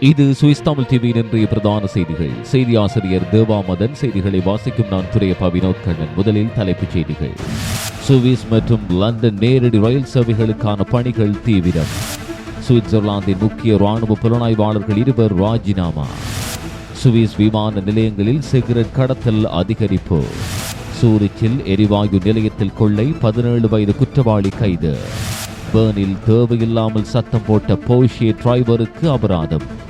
இது சுவிஸ் தமிழ் டிவியின் இன்றைய பிரதான செய்திகள். செய்தி ஆசிரியர் தேவாமதன் செய்திகளை வாசிக்கும் நான் துரையப்பா வினோத் கண்ணன். முதலில் தலைப்புச் செய்திகள். சுவிஸ் மற்றும் லண்டன் நேரடி ரயில் சேவைகளுக்கான பணிகள் தீவிரம். சுவிட்சர்லாந்தின் முக்கிய ராணுவ புலனாய்வாளர்கள் இருவர் ராஜினாமா. சுவிஸ் விமான நிலையங்களில் சிகரெட் கடத்தல் அதிகரிப்பு. சூரிச்சில் எரிவாயு நிலையத்தில் கொள்ளை பதினேழு வயது குற்றவாளி கைது. பேர்னில் தேவையில்லாமல் சத்தம் போட்ட போஷிய டிரைவருக்கு அபராதம்.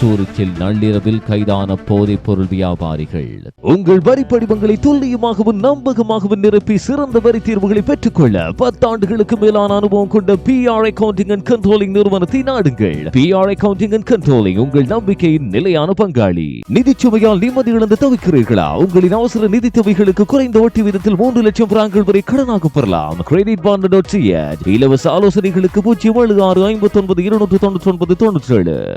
சூரிச்சில் நள்ளிரவில் கைதான போதைப் பொருள் வியாபாரிகள். உங்கள் வரி படிவங்களை துல்லியமாகவும் நம்பகமாகவும் நிரப்பி சிறந்த வரி தீர்வுகளை பெற்றுக்கொள்ள பத்தாண்டுகளுக்கு மேலான அனுபவம் கொண்ட P R accounting and controlling நிறுவனத்தை நாடுங்கள். P R accounting and controlling உங்கள் நம்பிக்கையின் நிலையான பங்காளி. நிதி சுமையால் நிம்மதி இழந்து தவிக்கிறீர்களா? உங்களின் அவசர நிதி தேவைகளுக்கு குறைந்த வட்டி வீதத்தில் மூன்று லட்சம் பிராங்கள் வரை கடனாக பெறலாம். கிரெடிட் பாண்ட் டாட் இலவச ஆலோசனைகளுக்கு பூஜ்ஜியம் ஏழு ஆறு ஐம்பத்தி ஒன்பது இருநூற்று தொண்ணூற்றி ஒன்பது தொண்ணூற்றி ஏழு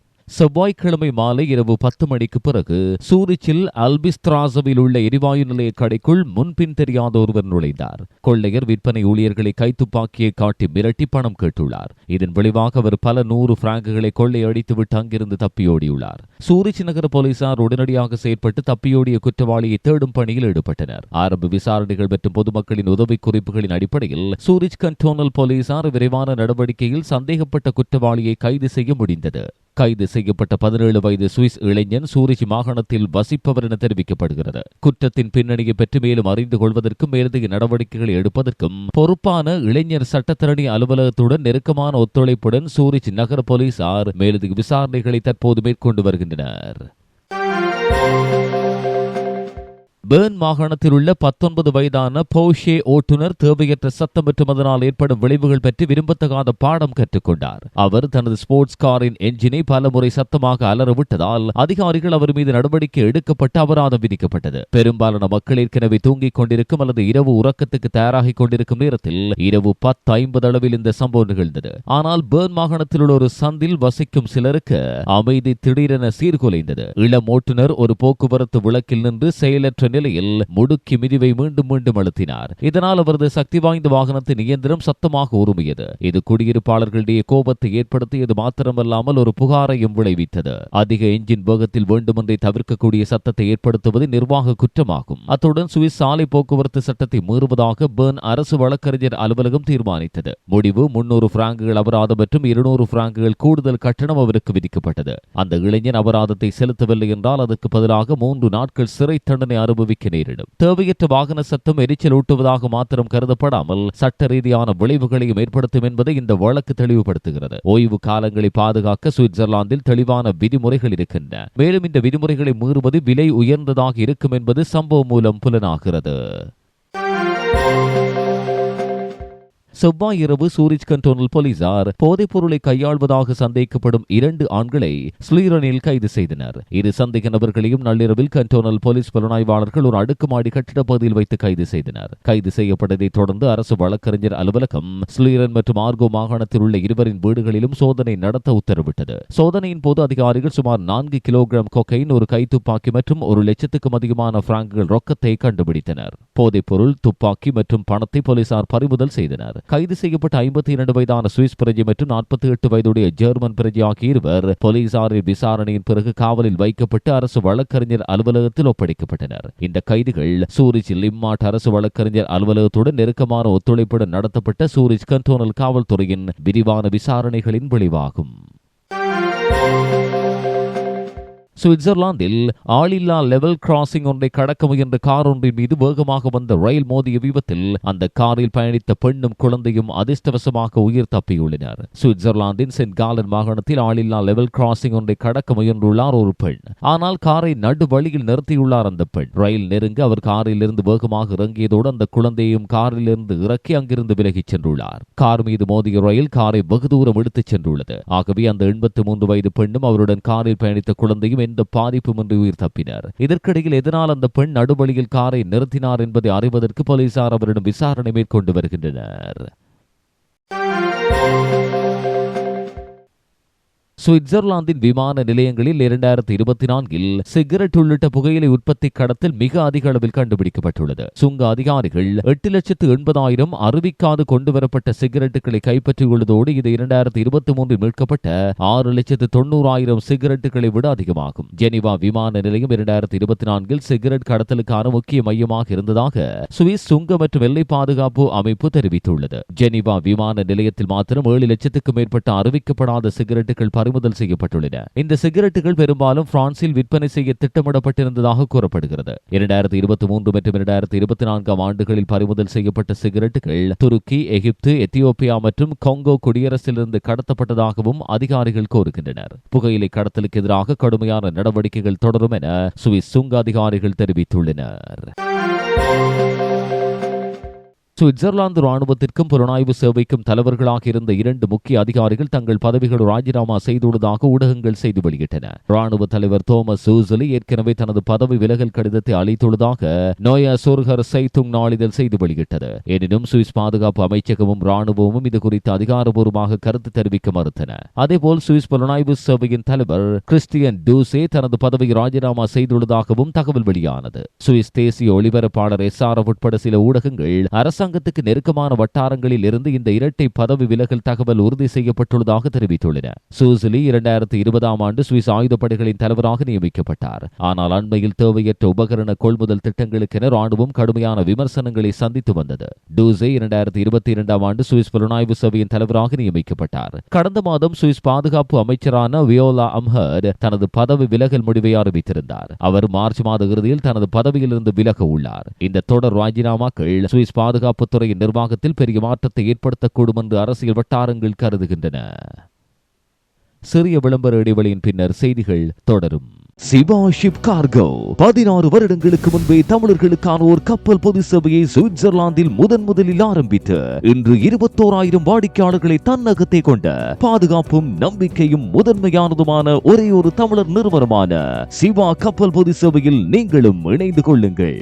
செவ்வாய்க்கிழமை மாலை இரவு பத்து மணிக்கு பிறகு சூரிச்சில் அல்பிஸ்திராசவில் உள்ள எரிவாயு நிலைய கடைக்குள் முன்பின் தெரியாத ஒருவர் நுழைந்தார். கொள்ளையர் விற்பனை ஊழியர்களை கைத்துப்பாக்கியை காட்டி மிரட்டி பணம் கேட்டுள்ளார். இதன் விளைவாக அவர் பல நூறு பிராங்குகளை கொள்ளையடித்துவிட்டு அங்கிருந்து தப்பியோடியுள்ளார். சூரிச் நகர போலீசார் உடனடியாக செயற்பட்டு தப்பியோடிய குற்றவாளியை தேடும் பணியில் ஈடுபட்டனர். ஆரம்ப விசாரணைகள் மற்றும் பொதுமக்களின் உதவி குறிப்புகளின் அடிப்படையில் சூரிச் கண்டோனல் போலீசார் விரைவான நடவடிக்கையில் சந்தேகப்பட்ட குற்றவாளியை கைது செய்ய முடிந்தது. கைது செய்யப்பட்ட பதினேழு வயது சுவிஸ் இளைஞன் சூரிச் மாகாணத்தில் வசிப்பவர் என தெரிவிக்கப்படுகிறது. குற்றத்தின் பின்னணியை பற்றி மேலும் அறிந்து கொள்வதற்கும் மேலதிக நடவடிக்கைகளை எடுப்பதற்கும் பொறுப்பான இளைஞர் சட்டத்தரணி அலுவலகத்துடன் நெருக்கமான ஒத்துழைப்புடன் சூரிச் நகர போலீசார் மேலதிக விசாரணைகளை தற்போது மேற்கொண்டு வருகின்றனர். பேர்ன் மாகாணத்தில் உள்ள பத்தொன்பது வயதான பௌஷே ஓட்டுநர் தேவையற்ற சத்தம் மற்றும் அதனால் ஏற்படும் விளைவுகள் பற்றி விரும்பத்தகாத பாடம் கற்றுக்கொண்டார். அவர் தனது ஸ்போர்ட்ஸ் காரின் என்ஜினை பலமுறை சத்தமாக அலறவிட்டதால் அதிகாரிகள் அவர் மீது நடவடிக்கை எடுக்கப்பட்டு அபராதம் விதிக்கப்பட்டது. பெரும்பாலான மக்கள் ஏற்கனவே தூங்கிக் கொண்டிருக்கும் அல்லது இரவு உறக்கத்துக்கு தயாராகிக் கொண்டிருக்கும் நேரத்தில் இரவு பத்து ஐம்பது அளவில் இந்த சம்பவம் நிகழ்ந்தது. ஆனால் பேர்ன் மாகாணத்தில் உள்ள ஒரு சந்தில் வசிக்கும் சிலருக்கு அமைதி திடீரென சீர்குலைந்தது. இளம் ஓட்டுநர் ஒரு போக்குவரத்து விளக்கில் நின்று செயலற்ற நிலையில் முடுக்கி மிதிவை மீண்டும் மீண்டும் அழுத்தினார். இதனால் அவரது சக்தி வாய்ந்த வாகனத்தின் இயந்திரம் சத்தமாக உருமியது. இது குடியிருப்பாளர்களிடையே கோபத்தை ஏற்படுத்தியது மாத்திரமல்லாமல் ஒரு புகாரையும் விளைவித்தது. அதிக எஞ்சின் வேகத்தில் வேண்டுமென்றே தவிர்க்கக்கூடிய சத்தத்தை ஏற்படுத்துவது நிர்வாக குற்றமாகும். அத்துடன் சுவிஸ் சாலை போக்குவரத்து சட்டத்தை மீறுவதாக பேர்ன் அரசு வழக்கறிஞர் அலுவலகம் தீர்மானித்தது. முடிவு முன்னூறு பிராங்குகள் அபராதம் மற்றும் இருநூறு பிராங்குகள் கூடுதல் கட்டணம் அவருக்கு விதிக்கப்பட்டது. அந்த இளைஞன் அபராதத்தை செலுத்தவில்லை என்றால் அதற்கு பதிலாக மூன்று நாட்கள் சிறை தண்டனை அனுபவிக்க நேரிடும். தேவையற்ற வாகன சத்தம் எரிச்சல் ஊட்டுவதாக மாத்திரம் கருதப்படாமல் சட்ட ரீதியான விளைவுகளையும் ஏற்படுத்தும் என்பதை இந்த வழக்கு தெளிவுபடுத்துகிறது. ஓய்வு காலங்களை பாதுகாக்க சுவிட்சர்லாந்தில் தெளிவான விதிமுறைகள் இருக்கின்றன. மேலும் இந்த விதிமுறைகளை மீறுவது விலை உயர்ந்ததாக இருக்கும் என்பது சம்பவம் மூலம் புலனாகிறது. செவ்வாய் இரவு சூரிஜ் கண்டோனல் போலீசார் போதைப் பொருளை கையாள்வதாக சந்தேகிக்கப்படும் இரண்டு ஆண்களை ஸ்லீரனில் கைது செய்தனர். இரு சந்தேக நபர்களையும் நள்ளிரவில் கண்டோனல் போலீஸ் புலனாய்வாளர்கள் ஒரு அடுக்குமாடி கட்டிட பகுதியில் வைத்து கைது செய்தனர். கைது செய்யப்பட்டதைத் தொடர்ந்து அரசு வழக்கறிஞர் அலுவலகம் ஸ்லீரன் மற்றும் ஆர்கோ மாகாணத்தில் உள்ள இருவரின் வீடுகளிலும் சோதனை நடத்த உத்தரவிட்டது. சோதனையின் போது அதிகாரிகள் சுமார் நான்கு கிலோகிராம் கொக்கைன் ஒரு கைத்துப்பாக்கி மற்றும் ஒரு லட்சத்துக்கும் அதிகமான பிராங்குகள் ரொக்கத்தை கண்டுபிடித்தனர். போதைப்பொருள் துப்பாக்கி மற்றும் பணத்தை போலீசார் பறிமுதல் செய்தனர். கைது செய்யப்பட்ட ஐம்பத்தி இரண்டு வயதான சுவிஸ் பிரஜை மற்றும் நாற்பத்தி எட்டு வயதுடைய ஜெர்மன் பிரஜை ஆகிய இருவர் போலீசாரின் விசாரணையின் பிறகு காவலில் வைக்கப்பட்டு அரசு வழக்கறிஞர் அலுவலகத்தில் ஒப்படைக்கப்பட்டனர். இந்த கைதுகள் சூரிச் லிம்மாட் அரசு வழக்கறிஞர் அலுவலகத்துடன் நெருக்கமான ஒத்துழைப்புடன் நடத்தப்பட்ட சூரிச் கண்டோனல் காவல்துறையின் விரிவான விசாரணைகளின் விளைவாகும். சுவிட்சர்லாந்தில் ஆளில்லா லெவல் கிராசிங் ஒன்றை கடக்க முயன்ற கார் ஒன்றின் மீது வேகமாக வந்த ரயில் மோதிய விபத்தில் அந்த காரில் பயணித்த பெண்ணும் குழந்தையும் அதிர்ஷ்டவசமாக உயிர் தப்பியுள்ளனர். சுவிட்சர்லாந்தின் சென்ட் காலன் மாகாணத்தில் ஆளில்லா லெவல் கிராசிங் ஒன்றை கடக்க முயன்றுள்ளார் ஒரு பெண். ஆனால் காரை நடு வழியில் நிறுத்தியுள்ளார் அந்த பெண். ரயில் நெருங்க அவர் காரில் இருந்து வேகமாக இறங்கியதோடு அந்த குழந்தையும் காரில் இருந்து இறக்கி அங்கிருந்து விலகிச் சென்றுள்ளார். கார் மீது மோதிய ரயில் காரை வெகு தூரம் எடுத்துச் சென்றுள்ளது. ஆகவே அந்த எண்பத்தி மூன்று வயது பெண்ணும் அவருடன் காரில் பயணித்த குழந்தையும் எந்த பாதிப்புமின்றி உயிர் தப்பினர். இதற்கிடையில் எதனால் அந்த பெண் நடுவழியில் காரை நிறுத்தினார் என்பதை அறிவதற்கு போலீசார் அவரிடம் விசாரணை மேற்கொண்டு வருகின்றனர். சுவிட்சர்லாந்தின் விமான நிலையங்களில் இரண்டாயிரத்தி இருபத்தி நான்கில் சிகரெட் உள்ளிட்ட புகையிலை உற்பத்தி கடத்தில் மிக அதிக அளவில் கண்டுபிடிக்கப்பட்டுள்ளது. சுங்க அதிகாரிகள் எட்டு லட்சத்து எண்பதாயிரம் அறிவிக்காது கொண்டுவரப்பட்ட சிகரெட்டுகளை கைப்பற்றியுள்ளதோடு இது இரண்டாயிரத்தி இருபத்தி மூன்றில் மீட்கப்பட்ட ஆறு லட்சத்து தொண்ணூறாயிரம் சிகரெட்டுகளை விட அதிகமாகும். ஜெனிவா விமான நிலையம் இரண்டாயிரத்தி இருபத்தி நான்கில் சிகரெட் கடத்தலுக்கான முக்கிய மையமாக இருந்ததாக சுவிஸ் சுங்க மற்றும் எல்லை பாதுகாப்பு அமைப்பு தெரிவித்துள்ளது. ஜெனிவா விமான நிலையத்தில் மாத்திரம் ஏழு லட்சத்துக்கும் மேற்பட்ட அறிவிக்கப்படாத சிகரெட்டுகள் பறிமுதல் செய்யப்பட்டுள்ளன. இந்த சிகரெட்டுகள் பெரும்பாலும் பிரான்சில் விற்பனை செய்ய திட்டமிடப்பட்டிருந்ததாக கூறப்படுகிறது. இரண்டாயிரத்தி இருபத்தி மூன்று மற்றும் இரண்டாயிரத்தி இருபத்தி நான்காம் ஆண்டுகளில் பறிமுதல் செய்யப்பட்ட சிகரெட்டுகள் துருக்கி எகிப்து எத்தியோப்பியா மற்றும் கொங்கோ குடியரசிலிருந்து கடத்தப்பட்டதாகவும் அதிகாரிகள் கூறுகின்றனர். புகையிலை கடத்தலுக்கு எதிராக கடுமையான நடவடிக்கைகள் தொடரும் என சுவிஸ் சுங்க அதிகாரிகள் தெரிவித்துள்ளனர். சுவிட்சர்லாந்து ராணுவத்திற்கும் புலனாய்வு சேவைக்கும் தலைவர்களாக இருந்த இரண்டு முக்கிய அதிகாரிகள் தங்கள் பதவிகள் ராஜினாமா செய்துள்ளதாக ஊடகங்கள் செய்தி வெளியிட்டன. ராணுவ தலைவர் தோமஸ் சூசலி ஏற்கனவே தனது பதவி விலகல் கடிதத்தை அளித்துள்ளதாக நோயா சோர்கர் சைத்துங் நாளிதழ் செய்தி வெளியிட்டது. எனினும் சுவிஸ் பாதுகாப்பு அமைச்சகமும் ராணுவமும் இது குறித்து அதிகாரப்பூர்வமாக கருத்து தெரிவிக்க மறுத்தன. அதேபோல் சுவிஸ் புலனாய்வு சேவையின் தலைவர் கிறிஸ்டியன் டூசே தனது பதவியை ராஜினாமா செய்துள்ளதாகவும் தகவல் வெளியானது. சுவிஸ் தேசிய ஒளிபரப்பாளர் எஸ் ஆர் உட்பட சில ஊடகங்கள் அரசாங்க அரசாங்கத்துக்கு நெருக்கமான வட்டாரங்களில் இருந்து இந்த இரட்டை பதவி விலகல் தகவல் உறுதி செய்யப்பட்டுள்ளதாக தெரிவித்துள்ளன. சூசிலி இரண்டாயிரத்தி இருபதாம் ஆண்டு சுவிஸ் ஆயுதப்படைகளின் தலைவராக நியமிக்கப்பட்டார். ஆனால் அண்மையில் தேவையற்ற உபகரண கொள்முதல் திட்டங்களுக்கென ராணுவம் கடுமையான விமர்சனங்களை சந்தித்து வந்தது. டூசே இரண்டாயிரத்தி இருபத்தி இரண்டாம் ஆண்டு சுவிஸ் புலனாய்வு சபையின் தலைவராக நியமிக்கப்பட்டார். கடந்த மாதம் சுவிஸ் பாதுகாப்பு அமைச்சரான வியோலா அம்ஹர் தனது பதவி விலகல் முடிவை அறிவித்திருந்தார். அவர் மார்ச் மாத இறுதியில் தனது பதவியிலிருந்து விலக உள்ளார். இந்த தொடர் ராஜினாமாக்கள் சுவிஸ் பாதுகாப்பு பாதுகாப்புத்துறையின் நிர்வாகத்தில் பெரிய மாற்றத்தை ஏற்படுத்தக்கூடும் என்று அரசியல் வட்டாரங்கள் கருதுகின்றன. சிறிய விளம்பர இடைவெளியின் பின்னர் செய்திகள் தொடரும். சிவா ஷிப் கார்கோ பதினாறு வருடங்களுக்கு முன்பே தமிழர்களுக்கான ஒரு கப்பல் பொது சேவையை சுவிட்சர்லாந்தில் முதன் முதலில் ஆரம்பித்து இன்று இருபத்தோராயிரம் வாடிக்கையாளர்களை தன்னகத்தை கொண்ட பாதுகாப்பும் நம்பிக்கையும் முதன்மையானதுமான ஒரே ஒரு தமிழர் நிறுவனமான சிவா கப்பல் பொது சேவையில் நீங்களும் இணைந்து கொள்ளுங்கள்.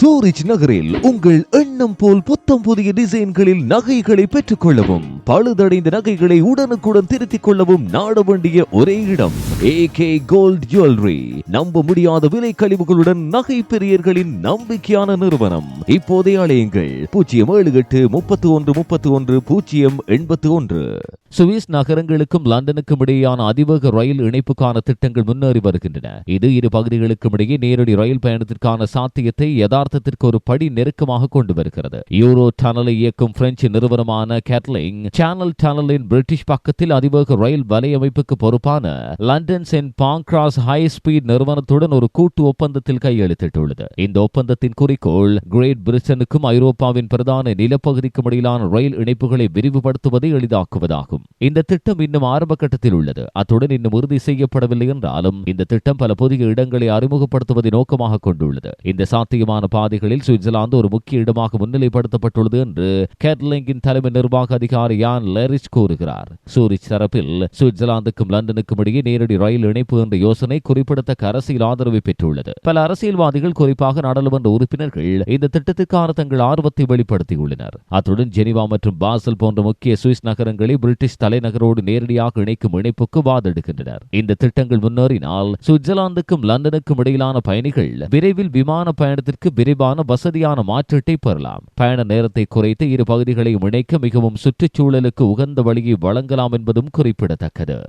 சூரிச் நகரில் உங்கள் எண்ணம் போல் புத்தம் புதிய டிசைன்களில் நகைகளை பெற்றுக் கொள்ளவும் பழுதடைந்த நகைகளை உடனுக்குடன் திருத்திக் கொள்ளவும் நாட வேண்டிய ஒரே இடம் ஏ கே கோல்ட் ஜுவல்லரி நம்ப முடியாத விலை கழிவுகளுடன் நகை பெரியர்களின் நம்பிக்கையான நிறுவனம். இப்போதைய அலையுங்கள். பூஜ்ஜியம் ஏழு எட்டு முப்பத்தி ஒன்று முப்பத்தி ஒன்று பூஜ்ஜியம் எண்பத்தி ஒன்று. சுவிஸ் நகரங்களுக்கும் லண்டனுக்கும் இடையேயான அதிவேக ரயில் இணைப்புக்கான திட்டங்கள் முன்னேறி வருகின்றன. இது இரு பகுதிகளுக்கும் இடையே நேரடி ரயில் பயணத்திற்கான சாத்தியத்தை யதார்த்தத்திற்கு ஒரு படி நெருக்கமாக கொண்டு வருகிறது. யூரோ டனலை இயக்கும் பிரெஞ்சு நிறுவனமான கேட்லிங் சேனல் டனலின் பிரிட்டிஷ் பக்கத்தில் அதிவேக ரயில் வலையமைப்புக்கு பொறுப்பான London Saint Pancras High Speed நிறுவனத்துடன் ஒரு கூட்டு ஒப்பந்தத்தில் கையெழுத்திட்டுள்ளது. இந்த ஒப்பந்தத்தின் குறிக்கோள் கிரேட் பிரிட்டனுக்கும் ஐரோப்பாவின் பிரதான நிலப்பகுதிக்கும் இடையிலான ரயில் இணைப்புகளை விரிவுபடுத்துவதை எளிதாக்குவதாகும். இந்த திட்டம் இன்னும் ஆரம்ப கட்டத்தில் உள்ளது. அத்துடன் இன்னும் உறுதி செய்யப்படவில்லை என்றாலும் இந்த திட்டம் பல புதிய இடங்களை அறிமுகப்படுத்துவதை நோக்கமாக கொண்டுள்ளது. இந்த சாத்தியமான பாதைகளில் சுவிட்சர்லாந்து ஒரு முக்கிய இடமாக முன்னிலைப்படுத்தப்பட்டுள்ளது என்று கேட்லிங்கின் தலைமை நிர்வாக அதிகாரி யான் லெரிச் கூறுகிறார். சூரிச் தரப்பில் சுவிட்சர்லாந்துக்கும் லண்டனுக்கும் இடையே நேரடி ரயில் இணைப்பு என்ற யோசனை குறிப்பிடத்தக்க அரசியல் ஆதரவை பெற்றுள்ளது. பல அரசியல்வாதிகள் குறிப்பாக நாடாளுமன்ற உறுப்பினர்கள் இந்த திட்டத்துக்கான தங்கள் ஆர்வத்தை வெளிப்படுத்தியுள்ளனர். அத்துடன் ஜெனிவா மற்றும் பாசல் போன்ற முக்கிய சுவிஸ் நகரங்களை பிரிட்டிஷ் பாரிஸ் தலைநகரோடு நேரடியாக இணைக்கும் இணைப்புக்கு வாதெடுக்கின்றனர் இந்த திட்டங்கள் முன்னேறினால் சுவிட்சர்லாந்துக்கும் லண்டனுக்கும் இடையிலான பயணிகள் விரைவில் விமான பயணத்திற்கு விரைவான வசதியான மாற்றீட்டை பெறலாம். பயண நேரத்தை குறைத்து இரு பகுதிகளையும் இணைக்க மிகவும் சுற்றுச்சூழலுக்கு உகந்த வழியை வழங்கலாம் என்பதும் குறிப்பிடத்தக்கது.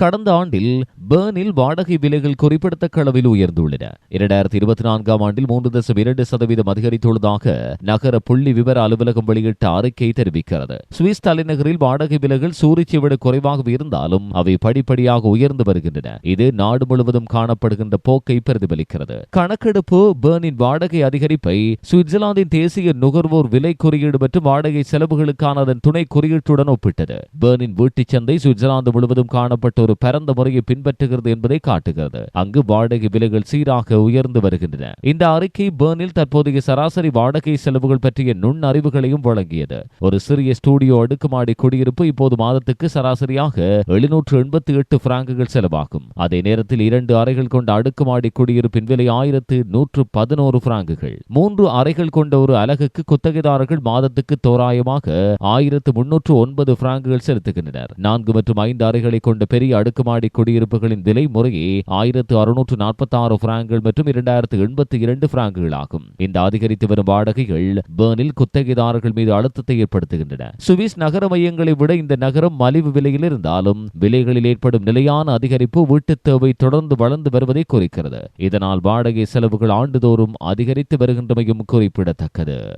கடந்த ஆண்டில் பேர்னில் வாடகை விலைகள் குறிப்பிடத்தக்க அளவில் உயர்ந்துள்ளன. இரண்டாயிரத்தி இருபத்தி நான்காம் ஆண்டில் மூன்று தசம் இரண்டு சதவீதம் அதிகரித்துள்ளதாக நகர புள்ளி விவர அலுவலகம் வெளியிட்ட அறிக்கை தெரிவிக்கிறது. சுவிஸ் தலைநகரில் வாடகை விலைகள் சூரிச்சை விட குறைவாக இருந்தாலும் அவை படிப்படியாக உயர்ந்து வருகின்றன. இது நாடு முழுவதும் காணப்படுகின்ற போக்கை பிரதிபலிக்கிறது. கணக்கெடுப்பு பேர்னின் வாடகை அதிகரிப்பை சுவிட்சர்லாந்தின் தேசிய நுகர்வோர் விலை குறியீடு மற்றும் வாடகை செலவுகளுக்கான அதன் துணை குறியீட்டுடன் ஒப்பிட்டது. பேர்னின் வீட்டுச் சந்தை சுவிட்சர்லாந்து முழுவதும் காணப்பட்ட ஒரு பரந்த முறையை பின்பற்றுகிறது என்பதை காட்டுகிறது. அங்கு வாடகை விலைகள் சீராக உயர்ந்து வருகின்றன. இந்த அறிக்கை பேர்னில் தற்போதைய சராசரி வாடகை செலவுகள் பற்றிய நுண் அறிவுகளையும் வழங்கியது. ஒரு சிறிய ஸ்டூடியோ அடுக்குமாடி குடியிருப்பு இப்போது மாதத்துக்கு சராசரியாக எழுநூற்று எண்பத்தி எட்டு பிராங்குகள் செலவாகும். அதே நேரத்தில் இரண்டு அறைகள் கொண்ட அடுக்குமாடி குடியிருப்பின் விலை ஆயிரத்து நூற்று பதினோரு பிராங்குகள். மூன்று அறைகள் கொண்ட ஒரு அலகுக்கு குத்தகைதாரர்கள் மாதத்துக்கு தோராயமாக ஆயிரத்து முன்னூற்று ஒன்பது பிராங்குகள் செலுத்துகின்றனர். நான்கு மற்றும் ஐந்து அறைகளை கொண்ட பெரிய அடுக்குமாடி குடியிருப்புகளின் விலை முறையே ஆயிரத்து அறுநூற்று நாற்பத்தி ஆறு பிராங்குகள் மற்றும் இரண்டாயிரத்து எண்பத்தி இரண்டு பிராங்குகள் ஆகும். இந்த அதிகரித்து வரும் வாடகைகள் பேர்னில் குத்தகைதாரர்கள் மீது அழுத்தத்தை ஏற்படுத்துகின்றன. சுவிஸ் நகர மையங்களை விட இந்த நகரம் மலிவு விலையில் இருந்தாலும் விலைகளில் ஏற்படும் நிலையான அதிகரிப்பு வீட்டுத் தேவை தொடர்ந்து வளர்ந்து வருவதை குறிக்கிறது. இதனால் வாடகை செலவுகள் ஆண்டுதோறும் அதிகரித்து வருகின்றமையும் குறிப்பிடத்தக்கது.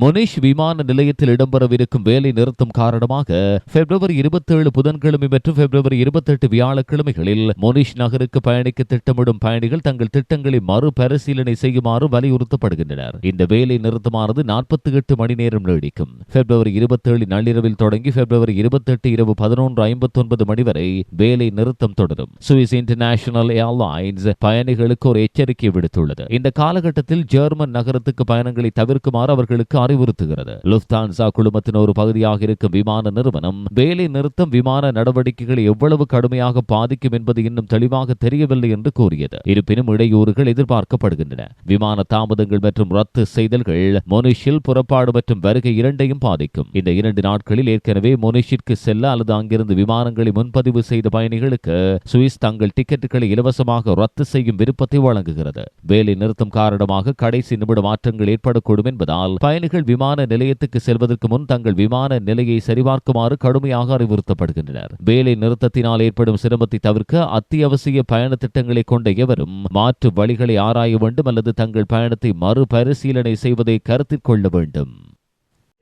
மொனிஷ் விமான நிலையத்தில் இடம்பெறவிருக்கும் வேலை நிறுத்தம் காரணமாக பிப்ரவரி இருபத்தேழு புதன்கிழமை மற்றும் பிப்ரவரி இருபத்தெட்டு வியாழக்கிழமைகளில் மொனிஷ் நகருக்கு பயணிக்க திட்டமிடும் பயணிகள் தங்கள் திட்டங்களை மறுபரிசீலனை செய்யுமாறு வலியுறுத்தப்படுகின்றனர். இந்த வேலை நிறுத்தமானது நாற்பத்தி எட்டு மணி நேரம் நீடிக்கும். பிப்ரவரி இருபத்தேழு நள்ளிரவில் தொடங்கி பிப்ரவரி இருபத்தெட்டு இரவு பதினொன்று ஐம்பத்தி ஒன்பது மணி வரை வேலை நிறுத்தம் தொடரும். சுவிஸ் இன்டர்நேஷனல் ஏர்லைன்ஸ் பயணிகளுக்கு ஒரு எச்சரிக்கை விடுத்துள்ளது. இந்த காலகட்டத்தில் ஜெர்மன் நகரத்துக்கு பயணங்களை தவிர்க்குமாறு அவர்களுக்கு அறிவுறுத்துகிறது. லுப்தான்சா குழுமத்தின் ஒரு பகுதியாக இருக்கும் விமான நிறுவனம் வேலை நிறுத்தம் விமான நடவடிக்கைகளை எவ்வளவு கடுமையாக பாதிக்கும் என்பது இன்னும் தெளிவாக தெரியவில்லை என்று கூறியது. இருப்பினும் இடையூறுகள் எதிர்பார்க்கப்படுகின்றன. விமான தாமதங்கள் மற்றும் ரத்து செய்தல்கள் மொனிஷில் புறப்பாடு மற்றும் வருகை இரண்டையும் பாதிக்கும். இந்த இரண்டு நாட்களில் ஏற்கனவே மொனிஷிற்கு செல்ல அல்லது அங்கிருந்து விமானங்களை முன்பதிவு செய்த பயணிகளுக்கு சுவிஸ் தங்கள் டிக்கெட்டுகளை இலவசமாக ரத்து செய்யும் விருப்பத்தை வழங்குகிறது. வேலை நிறுத்தம் காரணமாக கடைசி நிமிட மாற்றங்கள் ஏற்படக்கூடும் என்பதால் பயணிகள் பயணிகள் விமான நிலையத்துக்கு செல்வதற்கு முன் தங்கள் விமான நிலையை சரிபார்க்குமாறு கடுமையாக அறிவுறுத்தப்படுகின்றனர். வேலை நிறுத்தத்தினால் ஏற்படும் சிரமத்தை தவிர்க்க அத்தியாவசிய பயண திட்டங்களை கொண்ட எவரும் மாற்று வழிகளை ஆராய வேண்டும் அல்லது தங்கள் பயணத்தை மறுபரிசீலனை செய்வதை கருத்தில் கொள்ள வேண்டும்.